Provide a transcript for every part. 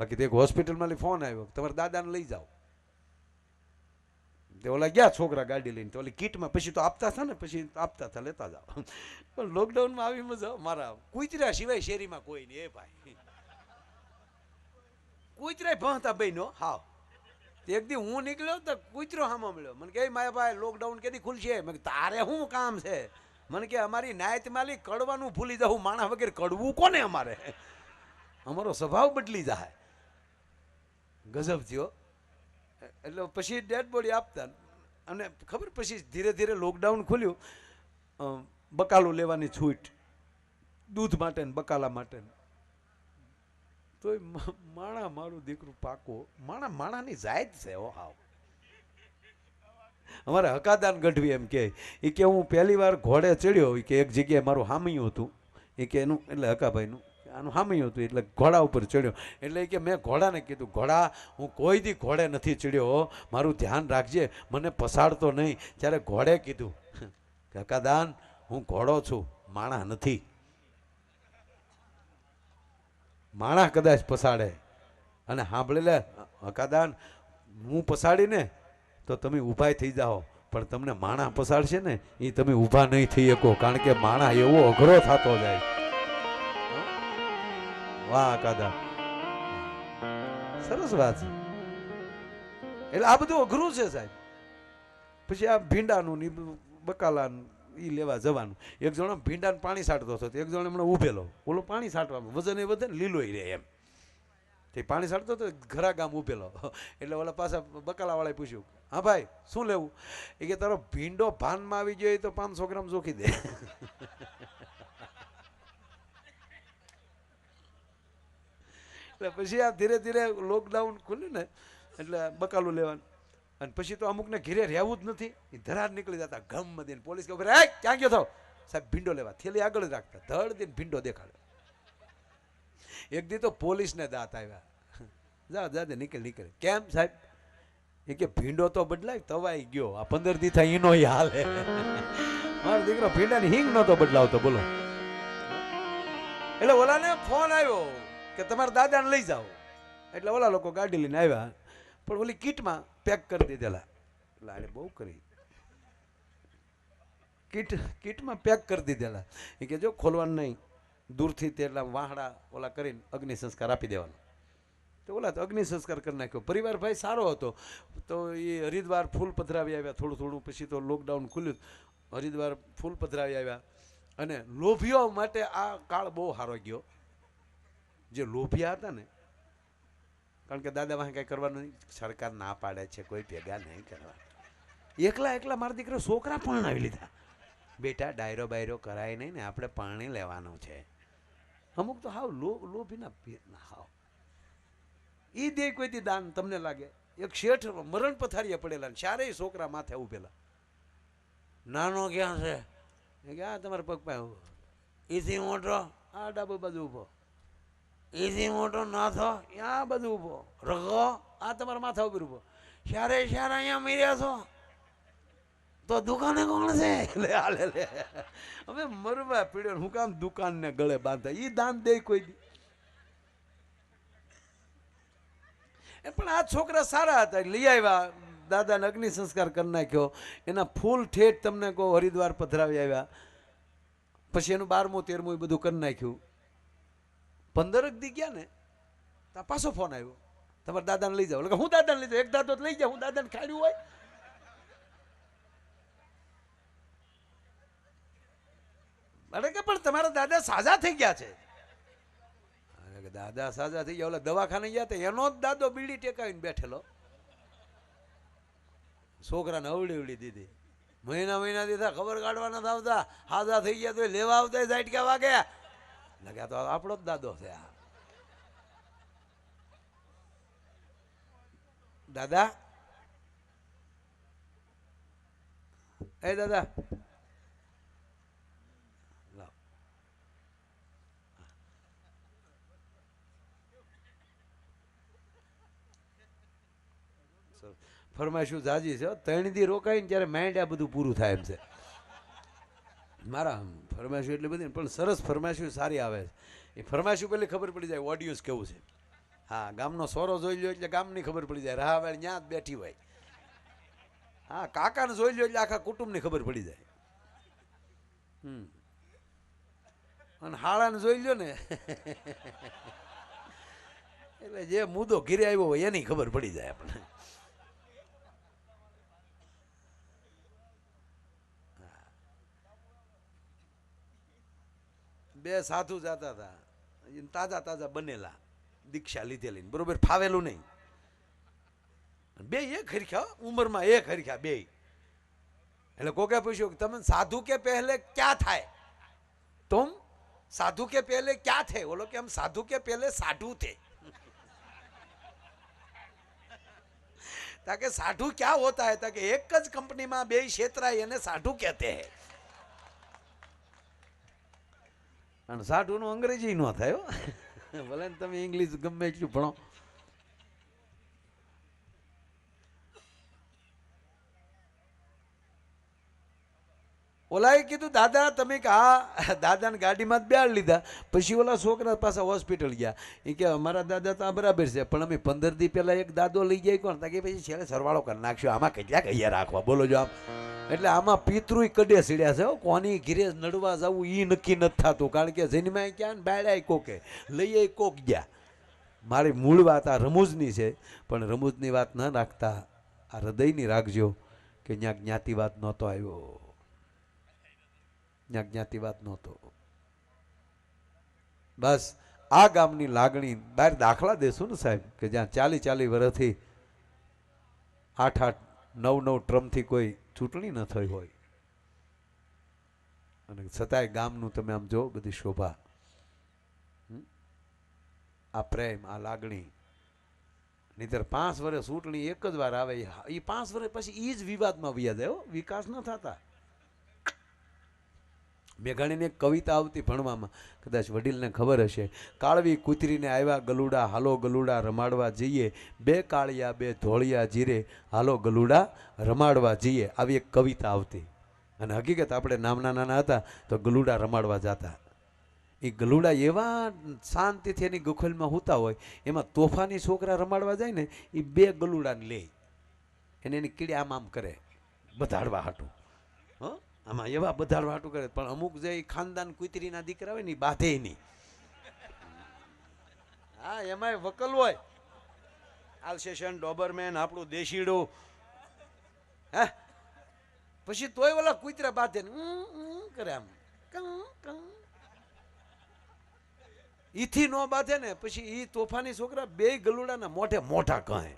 બાકી તો એક હોસ્પિટલમાંથી ફોન આવ્યો તમારા દાદાને લઈ જાઓ. તે ઓલા ગયા છોકરા ગાડી લઈને, તો ઓલી કીટમાં પછી તો આપતા હતા ને, પછી આપતા હતા, લેતા જાઓ. પણ લોકડાઉનમાં આવી મજા મારા કુતરા સિવાય શેરીમાં કોઈ નહીં, એ ભાઈ. કુતરા ભણતા બહેનો, હાવ. એક દી હું નીકળ્યો તો કૂતરો હામો મળ્યો. મને કે માય ભાઈ લોકડાઉન કેદી ખુલશે? મેં તારે શું કામ છે? મને કે, અમારી નાયત માલી કડવાનું ભૂલી જાઉં, માણા વગેરે કડવું કોને અમારે? અમારો સ્વભાવ બદલી જાય. ગજબ થયો. એટલે પછી ડેડ બોડી આપતા અને ખબર પછી ધીરે ધીરે લોકડાઉન ખુલ્યું. બકાલો લેવાની છૂટ. દૂધ માટે ને બકાલા માટે. તોય માણા મારું દીકરું પાકો. માણા માણાની જાત છે ઓ હાવ. અમારે હકાદાન ગઢવી એમ કે એ કે હું પહેલી વાર ઘોડે ચડ્યો. કે એક જગ્યાએ મારું હામયું હતું. એ કે એનું, એટલે હકાભાઈનું. આનું હામયું હતું, એટલે ઘોડા ઉપર ચડ્યો. એટલે કે મેં ઘોડાને કીધું, ઘોડા, હું કોઈ દી ઘોડે નથી ચડ્યો મારું ધ્યાન રાખજે, મને પસાડતો નહીં. ત્યારે ઘોડે કીધું, કાકાદાન, હું ઘોડો છું, માણા નથી. માણા કદાચ પસાડે. અને સાંભળી લે હકાદાન હું પસાડીને તો તમે ઊભા થઈ જાઓ, પણ તમને માણા પસાડશે ને એ તમે ઊભા નહીં થઈ શકો, કારણ કે માણા એવો અઘરો થતો જાય. વાહ કાદા સરસ વાત છે. એટલે આ બધું અઘરું છે સાહેબ. પછી આ ભીંડાનું ને બકાલાનું એ લેવા જવાનું. એક જણો ભીંડાને પાણી સાટતો હતો એક જણો હમણાં ઉભેલો ઓલો પાણી સાટવામાં વજન એ વધે ને લીલો રહે એમ. તે પાણી સાટતો હતો ઘરા ગામ ઊભેલો. એટલે ઓલા પાછા બકાલાવાળાએ પૂછ્યું, હા ભાઈ, શું લેવું? એ કે, તારો ભીંડો ભાનમાં આવી જાય તો પાંચસો ગ્રામ જોખી દે. એટલે પછી આ ધીરે ધીરે લોકડાઉન ખુલ્યું ને, એટલે બકાલું લેવાનું. અને પછી તો અમુકને ઘેરે રહેવું જ નથી. એ ધરાર નીકળી જતા, ગમ દઈને પોલીસ કે "એ, ક્યાં ગયો થો સાહેબ, ભીંડો લેવા. થેલી આગળ જ રાખતા. ધડ દઈને ભીંડો દેખાડે. એક દી તો પોલીસને દાંત આવ્યા. જા જા દે નીકળે, નીકળ. કેમ સાહેબ? એ કે ભીંડો તો બદલાય, તવાઈ ગયો. આ પંદર દી થાય, એનો હાલે. મારો દીકરો ભીંડાની હિંગ નતો બદલાવતો, બોલો. એટલે ઓલાને ફોન આવ્યો. કે તમારા દાદાને લઈ જાઓ. એટલે ઓલા લોકો ગાડી લઈને આવ્યા. પણ ઓલી કીટમાં પેક કરી દીધેલા. એટલે આને બહુ કરી. કીટ, કીટમાં પેક કરી દીધેલા. એ કે જો ખોલવાનું નહીં. દૂરથી તેટલા વાહડા ઓલા કરીને અગ્નિ સંસ્કાર આપી દેવાનો. તો ઓલા તો અગ્નિ સંસ્કાર કરી નાખ્યો. પરિવાર ભાઈ સારો હતો. તો એ હરિદ્વાર ફૂલ પધરાવી આવ્યા થોડું થોડું. પછી તો લોકડાઉન ખુલ્યું. હરિદ્વાર ફૂલ પધરાવી આવ્યા. અને લોભીઓ માટે આ કાળ બહુ સારો ગયો. જે લોભિયા હતા ને, કારણ કે દાદા વાહ કાંઈ કરવાનું નહીં સરકાર ના પાડે છે, કોઈ ભેગા નહીં કરવા. એકલા એકલા મારા દીકરો છોકરા પરણાવી લીધા. બેટા, ડાયરો બાયરો કરાય નહીં ને, આપણે પાણી લેવાનું છે. અમુક તો હાવ લો, લોભીના હાવ. એ દે કોઈથી દાન તમને લાગે. એક શેઠ મરણ પથારીએ પડેલા ચારેય છોકરા માથે ઉભેલા. નાનો ક્યાં છે? ક્યાં આ તમારા પગ પાસે એથી મોટો? આ ડાબો બાજુ ઊભો એથી મોટો નાથો ત્યાં બધું ઊભો રગો આ તમારા માથા ઉપર ઊભો શારે શારે અહીંયા મર્યા છો? તો દુકાને કોણ છે? લે હાલે લે હવે મરવા પીડ્યો હું કામ દુકાનને ગળે બાંધે? એ દાન દે કોઈ દી. એ પણ આ છોકરા સારા હતા. લઈ આવ્યા. દાદાને અગ્નિ સંસ્કાર કરી નાખ્યો. એના ફૂલ ઠેઠ તમને કહો, હરિદ્વાર પધરાવી આવ્યા. પછી એનું બારમું તેરમું એ બધું કરી નાખ્યું. પંદરક દી ગયા ને તો પાછો ફોન આવ્યો. તમારા દાદાને લઈ જાઓ. હું દાદાને લઈ જાઉં? એક દાદો લઈ જાઉં, હું દાદાને ખાડ્યું હોય. અરે કે પણ તમારા દાદા સાજા થઈ ગયા છે. કે દાદા સાજા થઈ ગયા, ઓલા દવાખાને ગયા તો એનો જ દાદો બીડી ટેકાવીને બેઠેલો. છોકરાને અવડી અવડી દીધી. મહિના મહિના દીધા, ખબર કાઢવા નથી આવતા. હાજા થઈ ગયા તો લેવા આવતા ઝાટકા વાગે. લગ્યા તો આપણો જ દાદો છે આ. દાદા? એ દાદા. ફરમાઈશું જાજી છે ત્રણ દી રોકાઈને ત્યારે માઇન્ડ આ બધું પૂરું થાય એમ છે. મારા ફરમાઈશું એટલી બધી પણ સરસ ફરમાઈશું સારી આવે છે. એ ફરમાઈશું પહેલી ખબર પડી જાય ઓડિયન્સ કેવું છે. હા, ગામનો સોરો જોઈ લ્યો એટલે ગામની ખબર પડી જાય. રાહાવેળ ત્યાં જ બેઠી હોય. હા, કાકાને જોઈ લ્યો એટલે આખા કુટુંબની ખબર પડી જાય. હમ. અને હાળાને જોઈ લ્યો ને. એટલે જે મુદ્દો ઘીરે આવ્યો હોય એની ખબર પડી જાય આપણે બે સાધુ જાતા હતા. તાજા તાજા બનેલા. દીક્ષા લીધેલી. બરોબર, ફાવેલું નહીં. બે એક હરખ્યા ઉંમરમાં એક હરખ્યા બે. એટલે કોકે પૂછ્યું કે તમે સાધુ કે પહેલે ક્યાં થાય? તુમ સાધુ કે પહેલે ક્યાં થે? બોલો કે આમ સાધુ કે પહેલે સાધુ થે. તાકે સાધુ ક્યાં હોતા હે? તાકે એક જ કંપનીમાં બે છેતરાય એને સાધુ કહેતે હે. અને સાધુ નું અંગ્રેજી નો થાય ભલે તમે ઇંગ્લિશ ગમે એટલું ભણો. ઓલાએ કીધું, દાદા, તમે કે આ દાદાને ગાડીમાં જ બેડ લીધા. પછી ઓલા છોકરા પાછા હોસ્પિટલ ગયા. એ કે, અમારા દાદા તો આ બરાબર છે, પણ અમે પંદર દી પહેલા એક દાદો લઈ ગયા કોણ? કે, પછી છેલ્લે સરવાળો કરી નાખ્યો આમાં કેટલાક અહીંયા રાખવા? બોલો જો આમ એટલે આમાં પિતૃય કડે સીડ્યા છે કોની ઘીરે નડવા જવું એ નક્કી નથી થતું, કારણ કે જન્માય ક્યાં ને બાળ્યા કોકે લઈએ કોક ગયા. મારી મૂળ વાત આ રમૂજની છે, પણ રમૂજની વાત ન રાખતા આ હૃદયની રાખજો કે ત્યાં જ્ઞાતિવાદ નહોતો આવ્યો. જ્ઞાતિવાદ નહોતો. બસ આ ગામની લાગણી બહાર દાખલા દેશું ને સાહેબ, કે જ્યાં ચાલી ચાલી વર્ષથી આઠ આઠ નવ નવ ટ્રમથી કોઈ ચૂંટણી ન થઈ હોય. અને છતાંય ગામનું તમે આમ જો બધી શોભા? આ પ્રેમ, આ લાગણી. નહીતર પાંચ વર્ષ ચૂંટણી એક જ વાર આવે એ પાંચ વર્ષ પછી એ જ વિવાદમાં વ્યા આવ્યો, વિકાસ ન થતા. મેઘાણીની એક કવિતા આવતી ભણવામાં. કદાચ વડીલને ખબર હશે. કાળવી કૂતરીને આવ્યા ગલુડા, હાલો ગલુડા રમાડવા જઈએ. બે કાળિયા, બે ધોળિયા જીરે, હાલો ગલુડા રમાડવા જઈએ. આવી એક કવિતા આવતી. અને હકીકત આપણે નામના નાના હતા તો ગલુડા રમાડવા જતા. એ ગલુડા એવા શાંતિથી એની ગુખલમાં હોતા હોય, એમાં તોફાની છોકરા રમાડવા જાય ને એ બે ગલુડાને લે. એને એની કીડી આમ આમ કરે. બધાડવા હાટું. હં? આમાં એવા બધા વાટું કરે પણ અમુક જે ખાનદાન કુતરીના દીકરા હોય ને એ બાંધે નહીં. હા, એમાંય વકલ હોય. આલ્સેશન ડોબરમેન, આપણું દેશીડું. હે? પછી તોય ઓલા કુતરા બાંધે કરે આમ. ઈથી નો બાંધે ને પછી ઈ તોફાની છોકરા બે ગલુડાના મોઢે મોઢા કહે.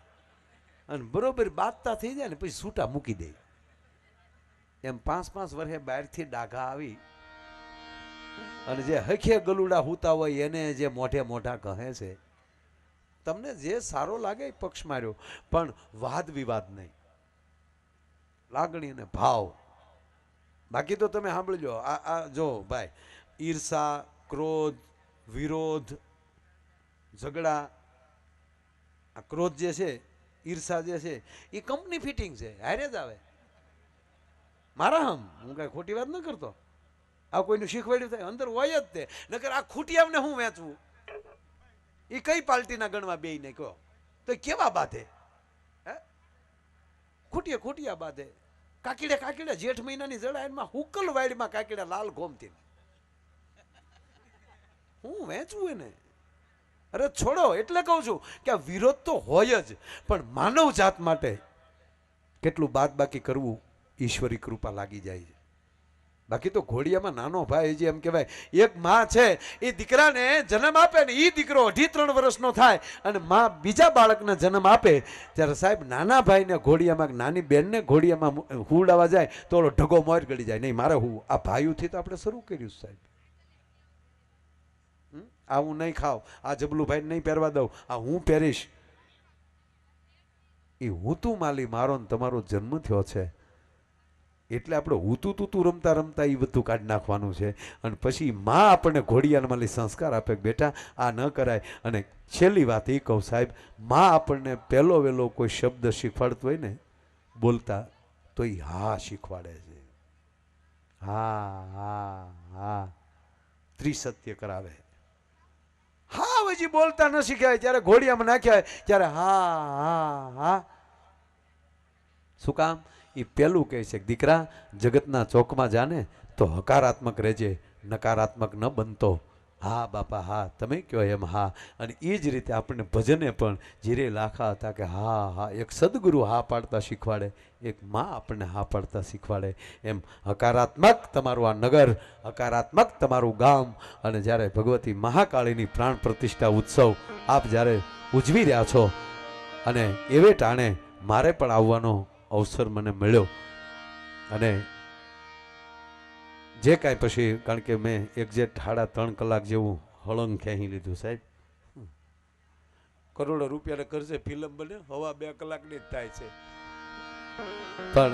અને બરોબર બાંધતા થઈ જાય ને પછી છૂટા મૂકી દે. એમ પાંચ પાંચ વર્ષે બહારથી ડાઘા આવી. અને જે હખે ગલુડા હુતા હોય એને જે મોઢે મોઢા કહે છે, તમને જે સારો લાગે એ પક્ષ માર્યો. પણ વાદ વિવાદ નહીં. લાગણી અને ભાવ. બાકી તો તમે સાંભળજો, આ આ જો ભાઈ, ઈર્ષા, ક્રોધ, વિરોધ, ઝઘડા, આ ક્રોધ જે છે, ઈર્ષા જે છે, એ કંપની ફિટિંગ છે, હારે જ આવે. મારા હમ? હું કાંઈ ખોટી વાત ન કરતો? આ કોઈનું શીખવાડ્યું થાય? અંદર હોય જ તે. નકર આ ખૂટિયામને હું વેચવું? એ કઈ પાર્ટીના ગણવા બે ને કહો. તો કેવા બાધે? હે? ખૂટીએ ખૂટિયા બાધે. કાકીડે કાકીડે જેઠ મહિનાની જડા એમાં હુકલ વાડીમાં કાકીડા લાલ ઘોમતી હું વેચવું એને? અરે છોડો, એટલે કહું છું કે આ વિરોધ તો હોય જ, પણ માનવ જાત માટે કેટલું બાદ બાકી કરવું ઈશ્વરી કૃપા લાગી જાય છે. બાકી તો ઘોડિયામાં નાનો ભાઈ જે એમ કહેવાય, એક માં છે, એ દીકરાને જન્મ આપે ને એ દીકરો અઢી ત્રણ વર્ષનો થાય અને માં બીજા બાળકને જન્મ આપે, ત્યારે સાહેબ નાના ભાઈને ઘોડિયામાં, નાની બેનને ઘોડિયામાં હુડાવા જાય તો ઢગો મોર ગળી જાય. નહીં, મારે હું, આ ભાઈઓથી તો આપણે શરૂ કર્યું સાહેબ? આ હું નહીં ખાવ, આ જબલુભાઈ નહીં પહેરવા દઉં, આ હું પહેરીશ. એ હું તું માલી, મારો ને તમારો જન્મ થયો છે. એટલે આપણે હુતું તું રમતા રમતા એ બધું કાઢી નાખવાનું છે. અને પછી માં આપણને ઘોડિયામાં લઈ સંસ્કાર આપે બેટા, આ ન કરાય. અને છેલ્લી વાત એ કહું સાહેબ, માં આપણને પહેલો વહેલો કોઈ શબ્દ શીખવાડતો હોય ને, બોલતા, તો એ હા શીખવાડે છે. હા હા હા. ત્રિસત્ય કરાવે. હા હજી બોલતા ન શીખ્યા ત્યારે ઘોડિયામાં નાખ્યા ત્યારે હા હા હા. શું કામ? એ પહેલું કહે છે દીકરા, જગતના ચોકમાં જાને તો હકારાત્મક રહેજે, નકારાત્મક ન બનતો. હા બાપા, હા, તમે કહો એમ, હા. અને એ જ રીતે આપણને ભજને પણ જીરે લાખા હતા કે હા હા, એક સદગુરુ હા પાડતા શીખવાડે, એક માં આપણને હા પાડતા શીખવાડે. એમ હકારાત્મક તમારું આ નગર, હકારાત્મક તમારું ગામ. અને જ્યારે ભગવતી મહાકાળીની પ્રાણ પ્રતિષ્ઠા ઉત્સવ આપ જ્યારે ઉજવી રહ્યા છો, અને એવે ટાણે મારે પણ આવવાનો અવસર મને મળ્યો. અને જે કાંઈ પછી, કારણ કે મેં એક્ઝેક્ટ સાડા ત્રણ કલાક જેવું હળંગ ખેંચી લીધું, સાહેબ. કરોડો રૂપિયાના કરશે ફિલ્મ બને હવા બે કલાકની જ થાય છે. પણ